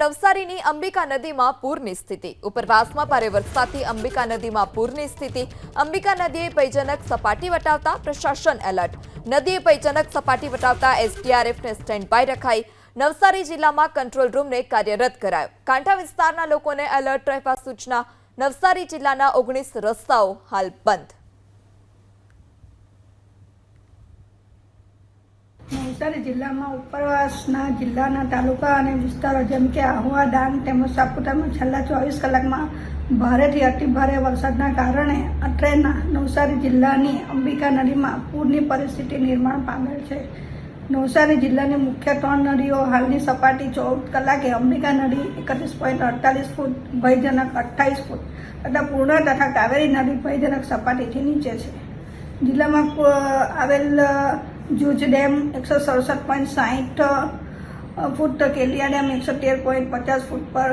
નવસારીની અંબિકા નદીમાં પૂરની સ્થિતિ. ઉપરવાસમાં ભારે વરસાદથી અંબિકા નદીમાં પૂરની સ્થિતિ. અંબિકા નદીએ ભયજનક સપાટી વટાવતા પ્રશાસન એલર્ટ. નદીએ ભયજનક સપાટી વટાવતા એસડીઆરએફને સ્ટેન્ડ બાય રખાઈ. નવસારી જિલ્લામાં કંટ્રોલ રૂમને કાર્યરત કરાયો. કાંઠા વિસ્તારના લોકોને એલર્ટ રહેવા સૂચના. નવસારી જિલ્લાના ઓગણીસ રસ્તાઓ હાલ બંધ. નવસારી જિલ્લામાં ઉપરવાસના જિલ્લાના તાલુકા અને વિસ્તારો જેમ કે આહવા, ડાંગ, તેમજ સાપુતારામાં છેલ્લા ચોવીસ કલાકમાં ભારેથી અતિ ભારે વરસાદના કારણે અત્રેના નવસારી જિલ્લાની અંબિકા નદીમાં પૂરની પરિસ્થિતિ નિર્માણ પામેલ છે. નવસારી જિલ્લાની મુખ્ય ત્રણ નદીઓ હાલની સપાટી ચૌદ કલાકે અંબિકા નદી એકત્રીસ પોઈન્ટ અડતાલીસ ફૂટ, ભયજનક અઠ્ઠાવીસ ફૂટ તથા પૂર્ણ તથા કાવેરી નદી ભયજનક સપાટીથી નીચે છે. જિલ્લામાં આવેલ જૂજ ડેમ એકસો સડસઠ પોઈન્ટ સાહીઠ ફૂટ કેલિયા ડેમ એકસો તેર પોઈન્ટ પચાસ ફૂટ પર